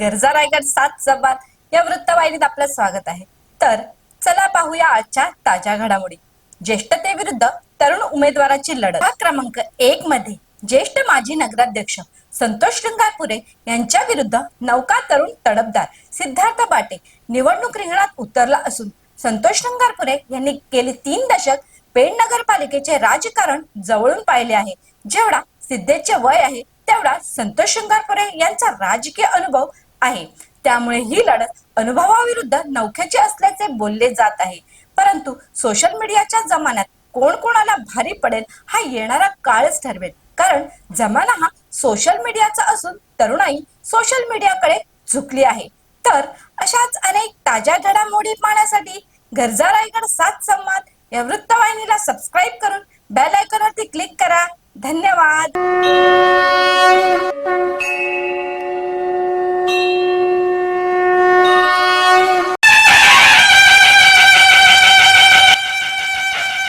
गरजा रायगड सात जबात या वृत्तवाहिनीत आपलं स्वागत आहे. तर चला पाहूया आजच्या ताज्या घडामोडी. ज्येष्ठतेविरुद्ध तरुण उमेदवाराची लढत. हा क्रमांक एक मध्ये ज्येष्ठ माजी नगराध्यक्ष संतोष शृंगारपुरे यांच्या विरुद्ध नौका तरुण तडफदार सिद्धार्थ बाटे निवडणूक रिंगणात उतरला असून संतोष शृंगारपुरे यांनी गेली तीन दशक पेण नगरपालिकेचे राजकारण जवळून पाहिले आहे. जेवढा सिद्धेचे वय आहे तेवढा संतोष शृंगारपुरे यांचा राजकीय अनुभव आहे. त्यामुळे ही लढत अनुभवाविरुद्ध नौख्याची असल्याचे बोलले जात आहे. परंतु सोशल मीडियाच्या जमान्यात कोण कोणाला भारी पडेल हा येणारा काळच ठरवेल. कारण जमाना हा सोशल मीडियाचा असून तरुणाई सोशल मीडियाकडे झुकली आहे. तर अशाच अनेक ताज्या घडामोडी पाहण्यासाठी गरजा रायगड सात संवाद या वृत्तवाहिनीला सबस्क्राईब करून बेल आयकॉनवरती क्लिक करा. धन्यवाद.